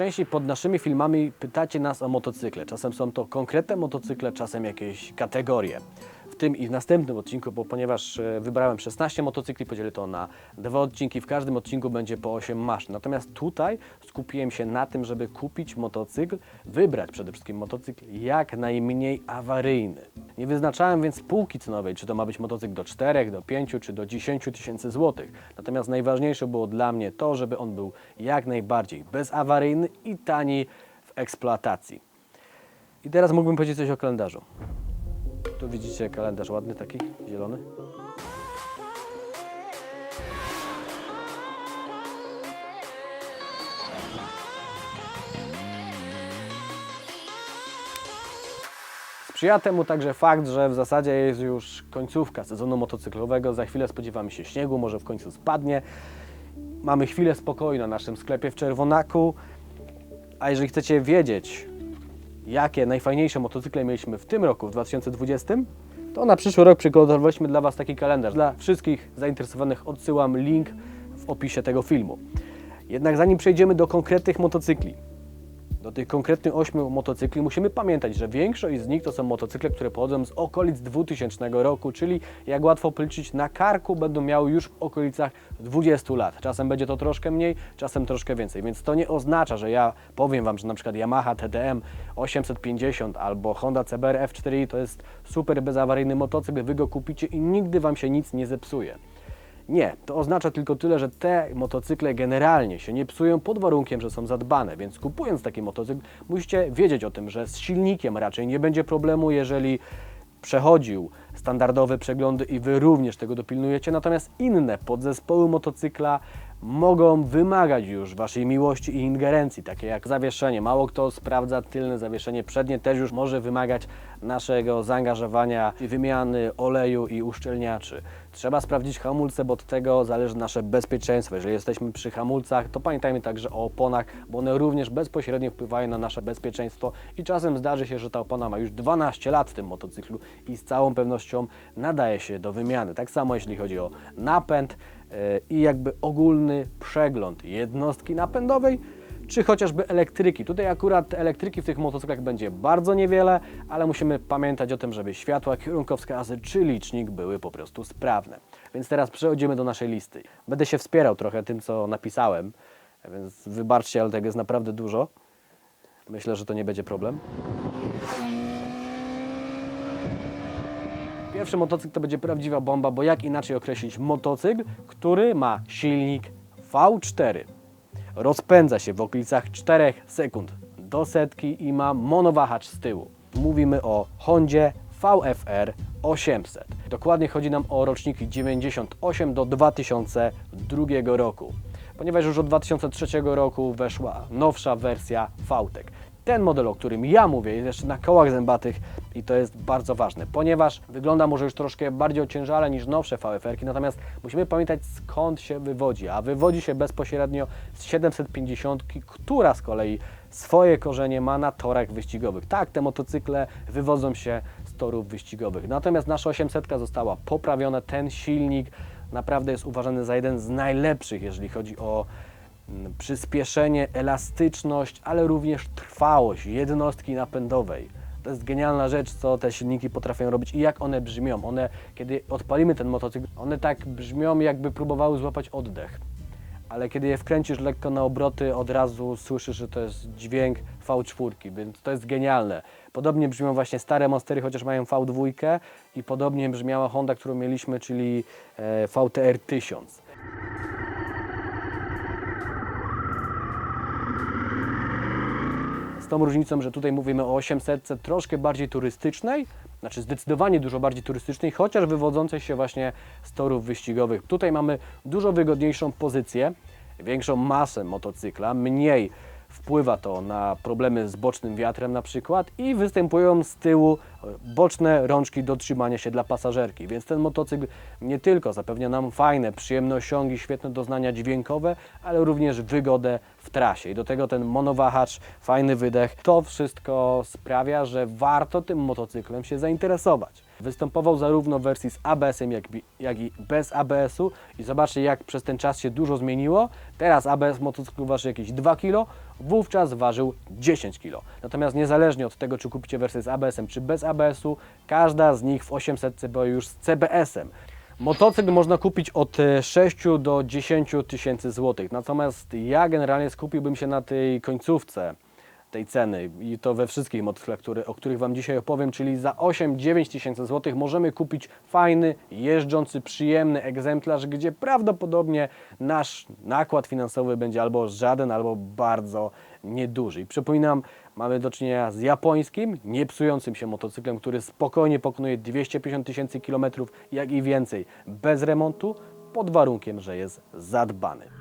Najczęściej pod naszymi filmami pytacie nas o motocykle. Czasem są to konkretne motocykle, czasem jakieś kategorie. W tym i w następnym odcinku, bo ponieważ e, wybrałem 16 motocykli, podzielę to na dwa odcinki. W każdym odcinku będzie po 8 maszyn. Natomiast tutaj skupiłem się na tym, żeby kupić motocykl, wybrać przede wszystkim motocykl jak najmniej awaryjny. Nie wyznaczałem więc półki cenowej, czy to ma być motocykl do 4, do 5 czy do 10 tysięcy złotych. Natomiast najważniejsze było dla mnie to, żeby on był jak najbardziej bezawaryjny i tani w eksploatacji. I teraz mógłbym powiedzieć coś o kalendarzu. Tu widzicie kalendarz ładny taki, zielony. Sprzyja temu także fakt, że w zasadzie jest już końcówka sezonu motocyklowego. Za chwilę spodziewamy się śniegu, może w końcu spadnie. Mamy chwilę spokoju na naszym sklepie w Czerwonaku. A jeżeli chcecie wiedzieć, jakie najfajniejsze motocykle mieliśmy w tym roku, w 2020, to na przyszły rok przygotowaliśmy dla Was taki kalendarz. Dla wszystkich zainteresowanych odsyłam link w opisie tego filmu. Jednak zanim przejdziemy do konkretnych motocykli, do tych konkretnych ośmiu motocykli musimy pamiętać, że większość z nich to są motocykle, które pochodzą z okolic 2000 roku, czyli jak łatwo policzyć na karku będą miały już w okolicach 20 lat. Czasem będzie to troszkę mniej, czasem troszkę więcej, więc to nie oznacza, że ja powiem Wam, że na przykład Yamaha TDM 850 albo Honda CBR F4i to jest super bezawaryjny motocykl, Wy go kupicie i nigdy Wam się nic nie zepsuje. Nie, to oznacza tylko tyle, że te motocykle generalnie się nie psują pod warunkiem, że są zadbane, więc kupując taki motocykl musicie wiedzieć o tym, że z silnikiem raczej nie będzie problemu, jeżeli przechodził standardowe przeglądy i Wy również tego dopilnujecie, natomiast inne podzespoły motocykla mogą wymagać już Waszej miłości i ingerencji, takie jak zawieszenie. Mało kto sprawdza tylne zawieszenie, przednie też już może wymagać naszego zaangażowania i wymiany oleju i uszczelniaczy. Trzeba sprawdzić hamulce, bo od tego zależy nasze bezpieczeństwo. Jeżeli jesteśmy przy hamulcach, to pamiętajmy także o oponach, bo one również bezpośrednio wpływają na nasze bezpieczeństwo i czasem zdarzy się, że ta opona ma już 12 lat w tym motocyklu i z całą pewnością nadaje się do wymiany. Tak samo jeśli chodzi o napęd e, i jakby ogólny przegląd jednostki napędowej, czy chociażby elektryki. Tutaj akurat elektryki w tych motocyklach będzie bardzo niewiele, ale musimy pamiętać o tym, żeby światła, kierunkowskazy czy licznik były po prostu sprawne. Więc teraz przechodzimy do naszej listy. Będę się wspierał trochę tym, co napisałem, więc wybaczcie, ale tego jest naprawdę dużo. Myślę, że to nie będzie problem. Pierwszy motocykl to będzie prawdziwa bomba, bo jak inaczej określić motocykl, który ma silnik V4. Rozpędza się w okolicach 4 sekund do setki i ma monowahacz z tyłu. Mówimy o Hondzie VFR 800. Dokładnie chodzi nam o roczniki 98 do 2002 roku, ponieważ już od 2003 roku weszła nowsza wersja VTEC. Ten model, o którym ja mówię, jest jeszcze na kołach zębatych i to jest bardzo ważne, ponieważ wygląda może już troszkę bardziej ociężale niż nowsze VFR-ki, natomiast musimy pamiętać skąd się wywodzi, a wywodzi się bezpośrednio z 750, która z kolei swoje korzenie ma na torach wyścigowych. Tak, te motocykle wywodzą się z torów wyścigowych. Natomiast nasza 800 została poprawiona, ten silnik naprawdę jest uważany za jeden z najlepszych, jeżeli chodzi o mm, przyspieszenie, elastyczność, ale również trwałość jednostki napędowej. To jest genialna rzecz, co te silniki potrafią robić i jak one brzmią. One, kiedy odpalimy ten motocykl, one tak brzmią, jakby próbowały złapać oddech. Ale kiedy je wkręcisz lekko na obroty, od razu słyszysz, że to jest dźwięk V4, więc to jest genialne. Podobnie brzmią właśnie stare Monstery, chociaż mają V2 i podobnie brzmiała Honda, którą mieliśmy, czyli e, VTR 1000. tą różnicą, że tutaj mówimy o 800 troszkę bardziej turystycznej, znaczy zdecydowanie dużo bardziej turystycznej, chociaż wywodzącej się właśnie z torów wyścigowych. Tutaj mamy dużo wygodniejszą pozycję, większą masę motocykla, mniej wpływa to na problemy z bocznym wiatrem na przykład i występują z tyłu e, boczne rączki do trzymania się dla pasażerki, więc ten motocykl nie tylko zapewnia nam fajne, przyjemne osiągi, świetne doznania dźwiękowe, ale również wygodę w trasie i do tego ten monowahacz, fajny wydech, to wszystko sprawia, że warto tym motocyklem się zainteresować. Występował zarówno w wersji z ABS-em, jak, jak i bez ABS-u i zobaczcie jak przez ten czas się dużo zmieniło. Teraz ABS motocyklu waży jakieś 2 kg, wówczas ważył 10 kg. Natomiast niezależnie od tego, czy kupicie wersję z ABS-em, czy bez ABS-u, każda z nich w 800 była już z CBS-em. Motocykl można kupić od e, 6 do 10 tysięcy złotych. Natomiast ja generalnie skupiłbym się na tej końcówce tej ceny i to we wszystkich motocyklach, które, o których Wam dzisiaj opowiem, czyli za 8-9 tysięcy złotych możemy kupić fajny, jeżdżący, przyjemny egzemplarz, gdzie prawdopodobnie nasz nakład finansowy będzie albo żaden, albo bardzo nieduży. I przypominam, mamy do czynienia z japońskim, niepsującym się motocyklem, który spokojnie pokonuje 250 tysięcy kilometrów, jak i więcej, bez remontu, pod warunkiem, że jest zadbany.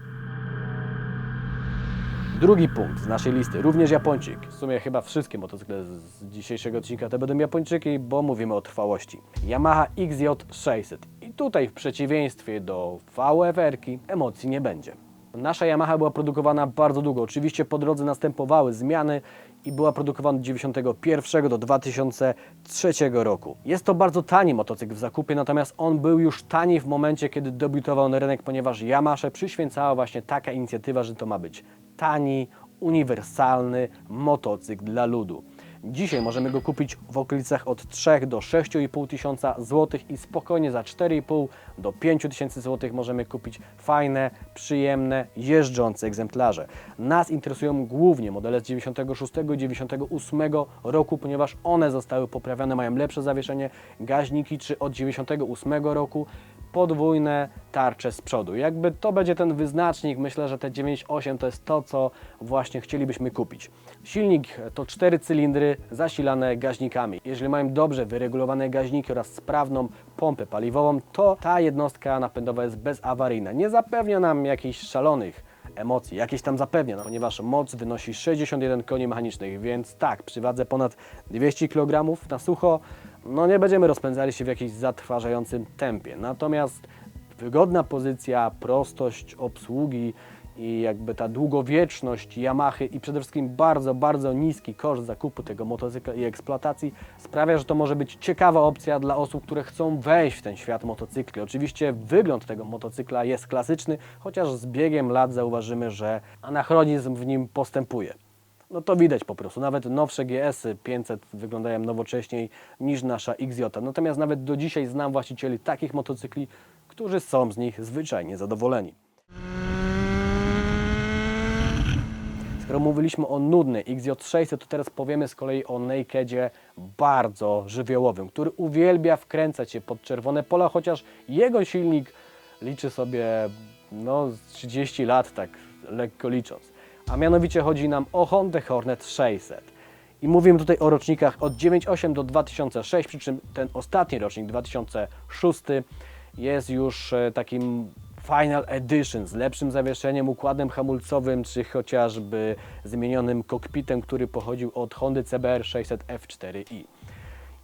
Drugi punkt z naszej listy, również Japończyk. W sumie chyba wszystkie motocykle z dzisiejszego odcinka to będą Japończyki, bo mówimy o trwałości. Yamaha XJ600. I tutaj w przeciwieństwie do VFR-ki emocji nie będzie. Nasza Yamaha była produkowana bardzo długo. Oczywiście po drodze następowały zmiany i była produkowana od 1991 do 2003 roku. Jest to bardzo tani motocykl w zakupie, natomiast on był już tani w momencie, kiedy debiutował na rynek, ponieważ Yamaha przyświęcała właśnie taka inicjatywa, że to ma być tani, uniwersalny motocykl dla ludu. Dzisiaj możemy go kupić w okolicach od 3 do 6,5 tysiąca złotych i spokojnie za 4,5 do 5 tysięcy złotych możemy kupić fajne, przyjemne, jeżdżące egzemplarze. Nas interesują głównie modele z 96 i 98 roku, ponieważ one zostały poprawione, mają lepsze zawieszenie, gaźniki, czy od 98 roku podwójne tarcze z przodu. Jakby to będzie ten wyznacznik, myślę, że te 9.8 to jest to, co właśnie chcielibyśmy kupić. Silnik to cztery cylindry zasilane gaźnikami. Jeżeli mają dobrze wyregulowane gaźniki oraz sprawną pompę paliwową, to ta jednostka napędowa jest bezawaryjna. Nie zapewnia nam jakichś szalonych emocji, jakieś tam zapewnia, no, ponieważ moc wynosi 61 koni mechanicznych, więc tak, przy wadze ponad 200 kg na sucho, no nie będziemy rozpędzali się w jakimś zatrważającym tempie. Natomiast wygodna pozycja, prostość obsługi i jakby ta długowieczność Yamahy i przede wszystkim bardzo, bardzo niski koszt zakupu tego motocykla i eksploatacji sprawia, że to może być ciekawa opcja dla osób, które chcą wejść w ten świat motocykli. Oczywiście wygląd tego motocykla jest klasyczny, chociaż z biegiem lat zauważymy, że anachronizm w nim postępuje. No to widać po prostu. Nawet nowsze GS-y 500 wyglądają nowocześniej niż nasza XJ. Natomiast nawet do dzisiaj znam właścicieli takich motocykli, którzy są z nich zwyczajnie zadowoleni. Skoro mówiliśmy o nudnej XJ600, to teraz powiemy z kolei o Nakedzie bardzo żywiołowym, który uwielbia wkręcać się pod czerwone pola, chociaż jego silnik liczy sobie no, z 30 lat, tak lekko licząc. A mianowicie chodzi nam o Honda Hornet 600. I mówimy tutaj o rocznikach od 98 do 2006, przy czym ten ostatni rocznik, 2006, jest już e, takim Final Edition z lepszym zawieszeniem, układem hamulcowym, czy chociażby zmienionym kokpitem, który pochodził od Hondy CBR 600 F4i.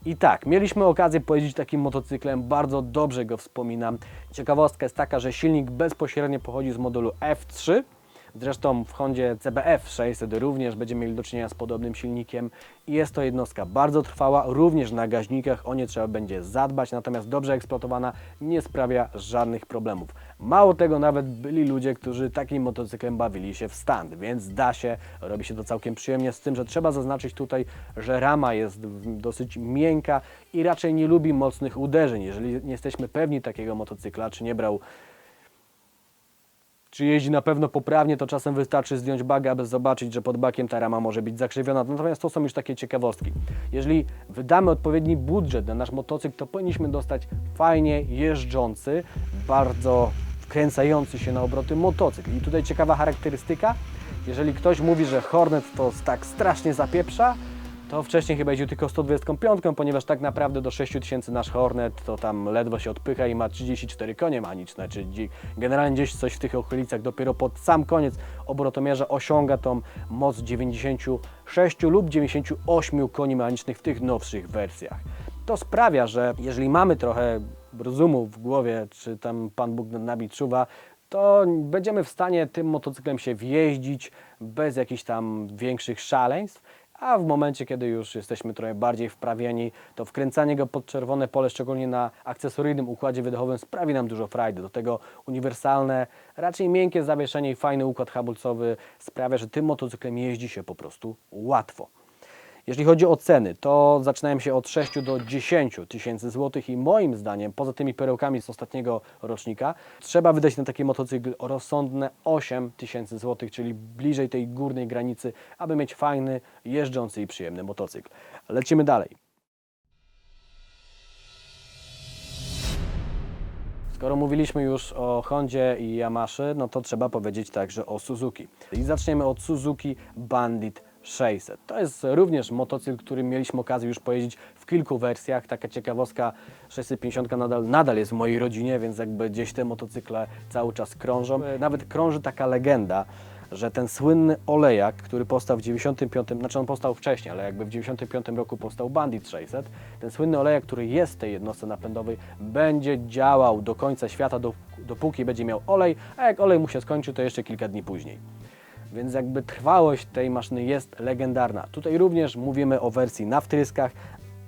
I tak, mieliśmy okazję pojeździć takim motocyklem, bardzo dobrze go wspominam. Ciekawostka jest taka, że silnik bezpośrednio pochodzi z modelu F3, Zresztą w Hondzie CBF 600 również będziemy mieli do czynienia z podobnym silnikiem jest to jednostka bardzo trwała, również na gaźnikach o nie trzeba będzie zadbać, natomiast dobrze eksploatowana nie sprawia żadnych problemów. Mało tego, nawet byli ludzie, którzy takim motocyklem bawili się w stand, więc da się, robi się to całkiem przyjemnie, z tym, że trzeba zaznaczyć tutaj, że rama jest dosyć miękka i raczej nie lubi mocnych uderzeń. Jeżeli nie jesteśmy pewni takiego motocykla, czy nie brał czy jeździ na pewno poprawnie, to czasem wystarczy zdjąć bagę, aby zobaczyć, że pod bakiem ta rama może być zakrzywiona. Natomiast to są już takie ciekawostki. Jeżeli wydamy odpowiedni budżet na nasz motocykl, to powinniśmy dostać fajnie jeżdżący, bardzo wkręcający się na obroty motocykl. I tutaj ciekawa charakterystyka. Jeżeli ktoś mówi, że Hornet to tak strasznie zapieprza, to wcześniej chyba jeździł tylko 125, ponieważ tak naprawdę do 6000 nasz Hornet to tam ledwo się odpycha i ma 34 konie mechaniczne, czyli generalnie gdzieś coś w tych okolicach dopiero pod sam koniec obrotomierza osiąga tą moc 96 lub 98 koni mechanicznych w tych nowszych wersjach. To sprawia, że jeżeli mamy trochę rozumu w głowie, czy tam Pan Bóg nad nami czuwa, to będziemy w stanie tym motocyklem się wjeździć bez jakichś tam większych szaleństw. A w momencie, kiedy już jesteśmy trochę bardziej wprawieni, to wkręcanie go pod czerwone pole, szczególnie na akcesoryjnym układzie wydechowym, sprawi nam dużo frajdy. Do tego uniwersalne, raczej miękkie zawieszenie i fajny układ hamulcowy sprawia, że tym motocyklem jeździ się po prostu łatwo. Jeśli chodzi o ceny, to zaczynają się od 6 do 10 tysięcy złotych i moim zdaniem, poza tymi perełkami z ostatniego rocznika, trzeba wydać na taki motocykl rozsądne 8 tysięcy złotych, czyli bliżej tej górnej granicy, aby mieć fajny, jeżdżący i przyjemny motocykl. Lecimy dalej. Skoro mówiliśmy już o Hondzie i Yamaszy, no to trzeba powiedzieć także o Suzuki. I zaczniemy od Suzuki Bandit 600. To jest również motocykl, którym mieliśmy okazję już pojeździć w kilku wersjach. Taka ciekawostka, 650 nadal, nadal jest w mojej rodzinie, więc jakby gdzieś te motocykle cały czas krążą. Nawet krąży taka legenda, że ten słynny olejak, który powstał w 95, znaczy on powstał wcześniej, ale jakby w 95 roku powstał Bandit 600, ten słynny olejak, który jest w tej jednostce napędowej, będzie działał do końca świata, do, dopóki będzie miał olej, a jak olej mu się skończy, to jeszcze kilka dni później. Więc jakby trwałość tej maszyny jest legendarna. Tutaj również mówimy o wersji na wtryskach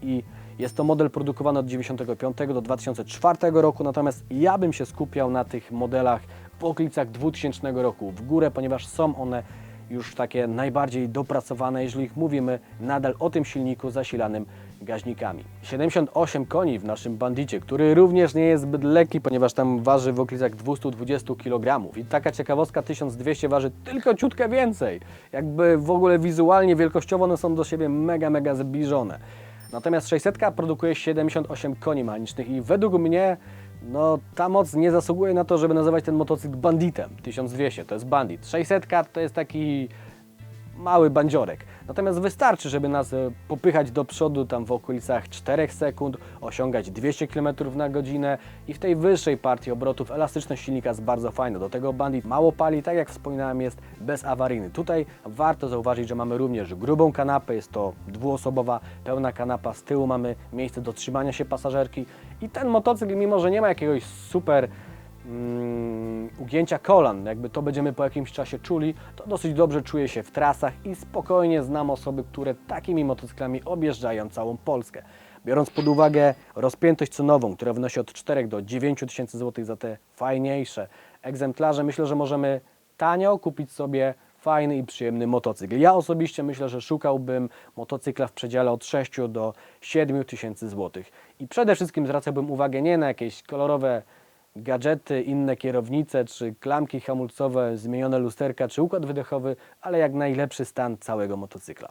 i jest to model produkowany od 1995 do 2004 roku, natomiast ja bym się skupiał na tych modelach w okolicach 2000 roku w górę, ponieważ są one już takie najbardziej dopracowane, jeżeli mówimy nadal o tym silniku zasilanym gaźnikami. 78 koni w naszym bandicie, który również nie jest zbyt lekki, ponieważ tam waży w okolicach 220 kg. I taka ciekawostka, 1200 waży tylko ciutkę więcej. Jakby w ogóle wizualnie, wielkościowo one są do siebie mega, mega zbliżone. Natomiast 600 produkuje 78 koni mechanicznych i według mnie no, ta moc nie zasługuje na to, żeby nazywać ten motocykl banditem. 1200 to jest bandit. 600 to jest taki mały bandziorek. Natomiast wystarczy, żeby nas e, popychać do przodu tam w okolicach 4 sekund, osiągać 200 km na godzinę i w tej wyższej partii obrotów elastyczność silnika jest bardzo fajna. Do tego Bandit mało pali, tak jak wspominałem, jest bezawaryjny. Tutaj warto zauważyć, że mamy również grubą kanapę, jest to dwuosobowa, pełna kanapa, z tyłu mamy miejsce do trzymania się pasażerki i ten motocykl, mimo że nie ma jakiegoś super mm, ugięcia kolan, jakby to będziemy po jakimś czasie czuli, to dosyć dobrze czuję się w trasach i spokojnie znam osoby, które takimi motocyklami objeżdżają całą Polskę. Biorąc pod uwagę rozpiętość cenową, która wynosi od 4 do 9 tysięcy złotych za te fajniejsze egzemplarze, myślę, że możemy tanio kupić sobie fajny i przyjemny motocykl. Ja osobiście myślę, że szukałbym motocykla w przedziale od 6 do 7 tysięcy złotych. I przede wszystkim zwracałbym uwagę nie na jakieś kolorowe gadżety, inne kierownice, czy klamki hamulcowe, zmienione lusterka, czy układ wydechowy, ale jak najlepszy stan całego motocykla.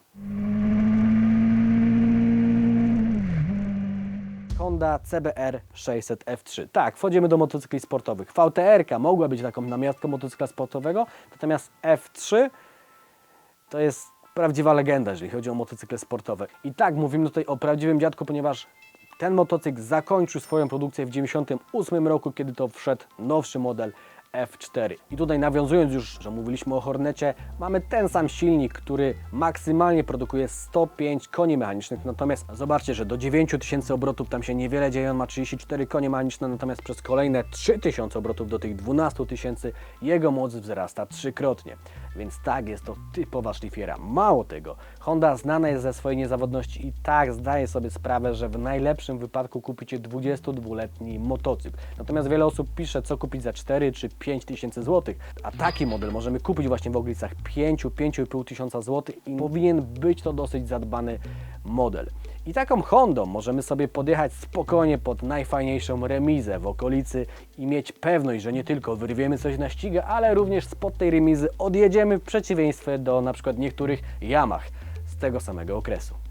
Honda CBR 600 F3. Tak, wchodzimy do motocykli sportowych. VTR mogła być taką namiastką motocykla sportowego, natomiast F3 to jest prawdziwa legenda, jeżeli chodzi o motocykle sportowe. I tak, mówimy tutaj o prawdziwym dziadku, ponieważ ten motocykl zakończył swoją produkcję w 1998 roku, kiedy to wszedł nowszy model F4. I tutaj nawiązując już, że mówiliśmy o Hornecie, mamy ten sam silnik, który maksymalnie produkuje 105 koni mechanicznych, natomiast zobaczcie, że do 9000 obrotów tam się niewiele dzieje, on ma 34 konie mechaniczne, natomiast przez kolejne 3000 obrotów do tych 12 tysięcy jego moc wzrasta trzykrotnie. Więc tak, jest to typowa szlifiera. Mało tego, Honda znana jest ze swojej niezawodności i tak zdaje sobie sprawę, że w najlepszym wypadku kupicie 22-letni motocykl. Natomiast wiele osób pisze, co kupić za 4 czy 5 tysięcy złotych, a taki model możemy kupić właśnie w okolicach 5-5,5 tysiąca złotych i powinien być to dosyć zadbany model. I taką Hondą możemy sobie podjechać spokojnie pod najfajniejszą remizę w okolicy i mieć pewność, że nie tylko wyrwiemy coś na ścigę, ale również spod tej remizy odjedziemy w przeciwieństwie do na przykład niektórych Yamah z tego samego okresu.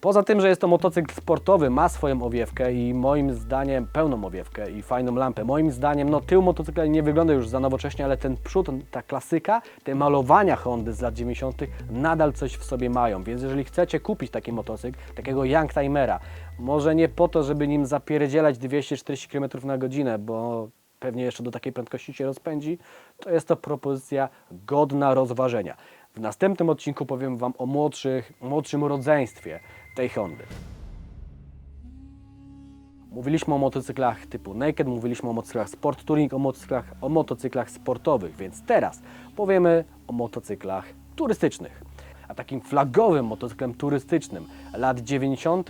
Poza tym, że jest to motocykl sportowy, ma swoją owiewkę i moim zdaniem pełną owiewkę i fajną lampę. Moim zdaniem, no tył motocykla nie wygląda już za nowocześnie, ale ten przód, ta klasyka, te malowania Hondy z lat 90. nadal coś w sobie mają. Więc jeżeli chcecie kupić taki motocykl, takiego Youngtimera, może nie po to, żeby nim zapierdzielać 240 km na godzinę, bo pewnie jeszcze do takiej prędkości się rozpędzi, to jest to propozycja godna rozważenia. W następnym odcinku powiem Wam o młodszych, młodszym rodzeństwie tej Hondy. Mówiliśmy o motocyklach typu Naked, mówiliśmy o motocyklach Sport Touring, o motocyklach, o motocyklach sportowych, więc teraz powiemy o motocyklach turystycznych. a takim flagowym motocyklem turystycznym lat 90.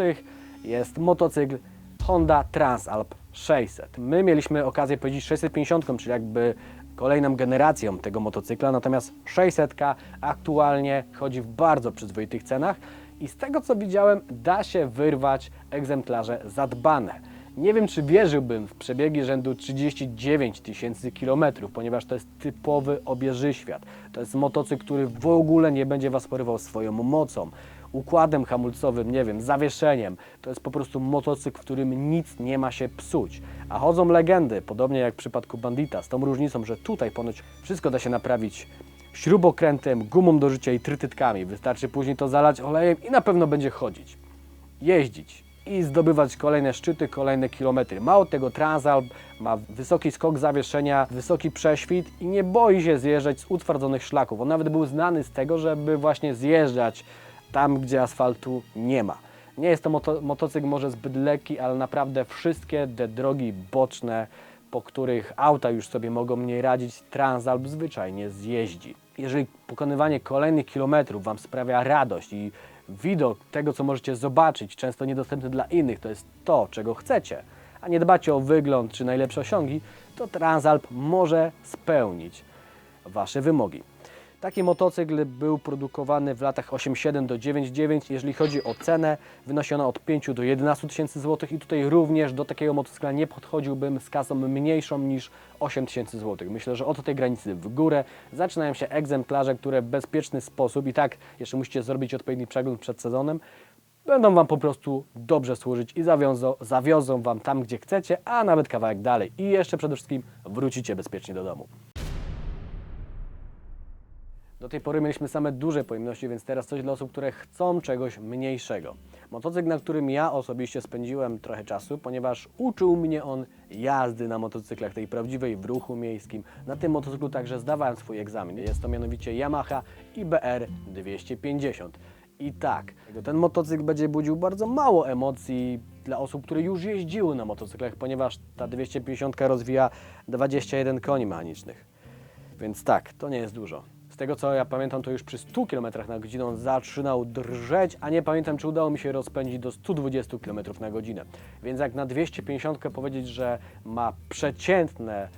jest motocykl Honda Transalp 600. My mieliśmy okazję powiedzieć 650, czyli jakby kolejną generacją tego motocykla, natomiast 600 aktualnie chodzi w bardzo przyzwoitych cenach i z tego co widziałem da się wyrwać egzemplarze zadbane. Nie wiem, czy wierzyłbym w przebiegi rzędu 39 tysięcy kilometrów, ponieważ to jest typowy obieżyświat. To jest motocykl, który w ogóle nie będzie Was porywał swoją mocą, układem hamulcowym, nie wiem, zawieszeniem. To jest po prostu motocykl, w którym nic nie ma się psuć. A chodzą legendy, podobnie jak w przypadku Bandita, z tą różnicą, że tutaj ponoć wszystko da się naprawić śrubokrętem, gumą do życia i trytytkami. Wystarczy później to zalać olejem i na pewno będzie chodzić jeździć i zdobywać kolejne szczyty, kolejne kilometry. Mało tego, Transalp ma wysoki skok zawieszenia, wysoki prześwit i nie boi się zjeżdżać z utwardzonych szlaków. On nawet był znany z tego, żeby właśnie zjeżdżać tam, gdzie asfaltu nie ma. Nie jest to moto motocykl może zbyt lekki, ale naprawdę wszystkie te drogi boczne, po których auta już sobie mogą mniej radzić, Transalp zwyczajnie zjeździ. Jeżeli pokonywanie kolejnych kilometrów Wam sprawia radość i widok tego, co możecie zobaczyć, często niedostępny dla innych, to jest to, czego chcecie, a nie dbacie o wygląd czy najlepsze osiągi, to Transalp może spełnić Wasze wymogi. Taki motocykl był produkowany w latach 8,7 do 9,9. Jeżeli chodzi o cenę, wynosi od 5 do 11 tysięcy złotych i tutaj również do takiego motocykla nie podchodziłbym z kasą mniejszą niż 8 tysięcy złotych. Myślę, że od tej granicy w górę zaczynają się egzemplarze, które w bezpieczny sposób i tak jeszcze musicie zrobić odpowiedni przegląd przed sezonem, będą Wam po prostu dobrze służyć i zawiozą, zawiozą Wam tam, gdzie chcecie, a nawet kawałek dalej. I jeszcze przede wszystkim wrócicie bezpiecznie do domu. Do tej pory mieliśmy same duże pojemności, więc teraz coś dla osób, które chcą czegoś mniejszego. Motocykl, na którym ja osobiście spędziłem trochę czasu, ponieważ uczył mnie on jazdy na motocyklach tej prawdziwej w ruchu miejskim. Na tym motocyklu także zdawałem swój egzamin. Jest to mianowicie Yamaha IBR 250. I tak, ten motocykl będzie budził bardzo mało emocji dla osób, które już jeździły na motocyklach, ponieważ ta 250 rozwija 21 koni mechanicznych. Więc tak, to nie jest dużo. Tego co ja pamiętam, to już przy 100 km na godzinę on zaczynał drżeć, a nie pamiętam, czy udało mi się rozpędzić do 120 km na godzinę. Więc jak na 250 powiedzieć, że ma przeciętne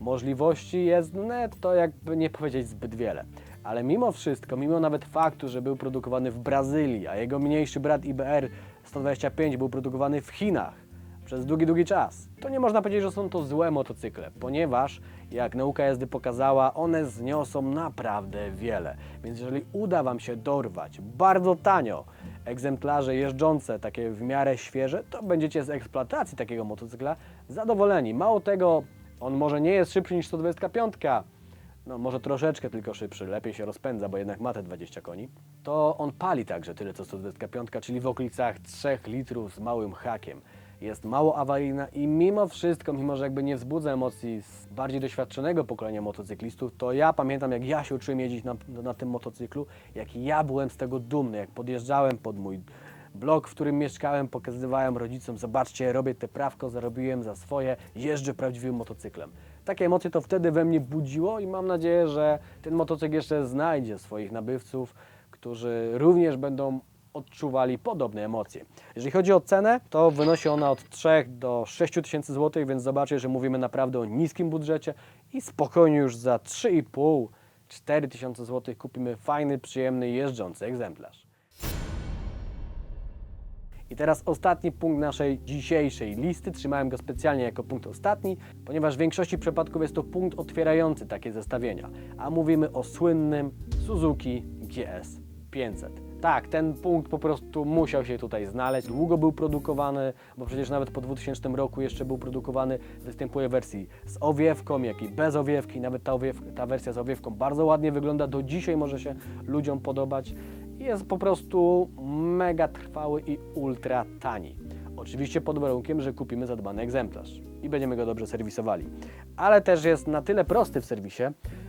możliwości jezdne, to jakby nie powiedzieć zbyt wiele. Ale mimo wszystko, mimo nawet faktu, że był produkowany w Brazylii, a jego mniejszy brat IBR 125 był produkowany w Chinach, przez długi, długi czas. To nie można powiedzieć, że są to złe motocykle, ponieważ, jak nauka jazdy pokazała, one zniosą naprawdę wiele. Więc jeżeli uda Wam się dorwać bardzo tanio egzemplarze jeżdżące, takie w miarę świeże, to będziecie z eksploatacji takiego motocykla zadowoleni. Mało tego, on może nie jest szybszy niż 125, no może troszeczkę tylko szybszy, lepiej się rozpędza, bo jednak ma te 20 koni, to on pali także tyle co 125, czyli w okolicach 3 litrów z małym hakiem. Jest mało awaryjna i mimo wszystko, mimo że jakby nie wzbudza emocji z bardziej doświadczonego pokolenia motocyklistów, to ja pamiętam jak ja się uczyłem jeździć na, na tym motocyklu, jak ja byłem z tego dumny, jak podjeżdżałem pod mój blok, w którym mieszkałem, pokazywałem rodzicom, zobaczcie, robię te prawko, zarobiłem za swoje, jeżdżę prawdziwym motocyklem. Takie emocje to wtedy we mnie budziło i mam nadzieję, że ten motocykl jeszcze znajdzie swoich nabywców, którzy również będą odczuwali podobne emocje. Jeżeli chodzi o cenę, to wynosi ona od 3 do 6 tysięcy złotych, więc zobaczcie, że mówimy naprawdę o niskim budżecie i spokojnie już za 3,5 4 tysiące złotych kupimy fajny, przyjemny, jeżdżący egzemplarz. I teraz ostatni punkt naszej dzisiejszej listy. Trzymałem go specjalnie jako punkt ostatni, ponieważ w większości przypadków jest to punkt otwierający takie zestawienia. A mówimy o słynnym Suzuki GS 500. Tak, ten punkt po prostu musiał się tutaj znaleźć. Długo był produkowany, bo przecież nawet po 2000 roku jeszcze był produkowany. Występuje w wersji z owiewką, jak i bez owiewki. Nawet ta, ta wersja z owiewką bardzo ładnie wygląda. Do dzisiaj może się ludziom podobać. Jest po prostu mega trwały i ultra tani. Oczywiście pod warunkiem, że kupimy zadbany egzemplarz i będziemy go dobrze serwisowali. Ale też jest na tyle prosty w serwisie,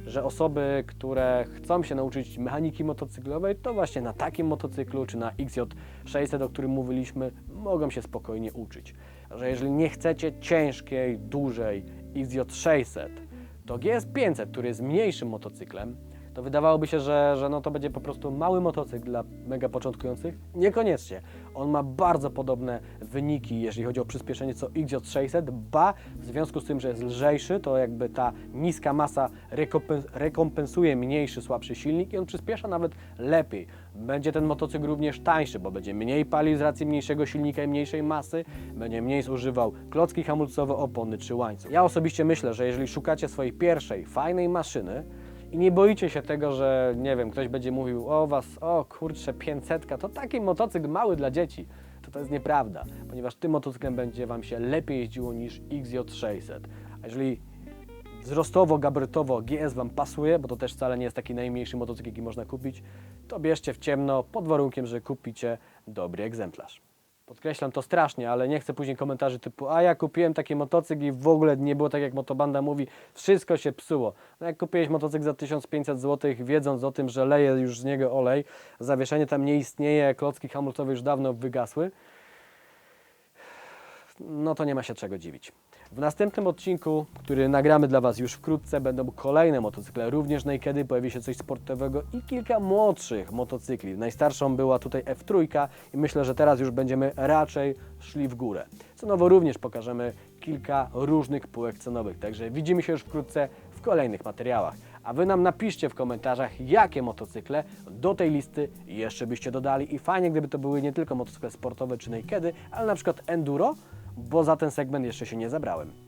że osoby, które chcą się nauczyć mechaniki motocyklowej, to właśnie na takim motocyklu czy na XJ600, o którym mówiliśmy, mogą się spokojnie uczyć. Że jeżeli nie chcecie ciężkiej, dużej XJ600, to GS500, który jest mniejszym motocyklem, to wydawałoby się, że, że no to będzie po prostu mały motocykl dla mega początkujących. Niekoniecznie. On ma bardzo podobne wyniki, jeżeli chodzi o przyspieszenie, co XJ600, ba, w związku z tym, że jest lżejszy, to jakby ta niska masa rekompen- rekompensuje mniejszy, słabszy silnik i on przyspiesza nawet lepiej. Będzie ten motocykl również tańszy, bo będzie mniej palił z racji mniejszego silnika i mniejszej masy, będzie mniej zużywał klocki hamulcowe, opony czy łańcuch. Ja osobiście myślę, że jeżeli szukacie swojej pierwszej, fajnej maszyny, i nie boicie się tego, że nie wiem, ktoś będzie mówił o was, o kurczę, 500, to taki motocykl mały dla dzieci. To to jest nieprawda, ponieważ tym motocyklem będzie wam się lepiej jeździło niż XJ600. A jeżeli wzrostowo, gabarytowo GS Wam pasuje, bo to też wcale nie jest taki najmniejszy motocykl, jaki można kupić, to bierzcie w ciemno pod warunkiem, że kupicie dobry egzemplarz. Podkreślam to strasznie, ale nie chcę później komentarzy typu a ja kupiłem taki motocykl i w ogóle nie było tak jak motobanda mówi, wszystko się psuło. No jak kupiłeś motocykl za 1500 zł, wiedząc o tym, że leje już z niego olej, zawieszenie tam nie istnieje, klocki hamulcowe już dawno wygasły, no to nie ma się czego dziwić. W następnym odcinku, który nagramy dla Was już wkrótce, będą kolejne motocykle, również nakedy, pojawi się coś sportowego i kilka młodszych motocykli. Najstarszą była tutaj F3 i myślę, że teraz już będziemy raczej szli w górę. Cenowo również pokażemy kilka różnych półek cenowych, także widzimy się już wkrótce w kolejnych materiałach. A Wy nam napiszcie w komentarzach, jakie motocykle do tej listy jeszcze byście dodali i fajnie, gdyby to były nie tylko motocykle sportowe czy nakedy, ale na przykład enduro, bo za ten segment jeszcze się nie zabrałem.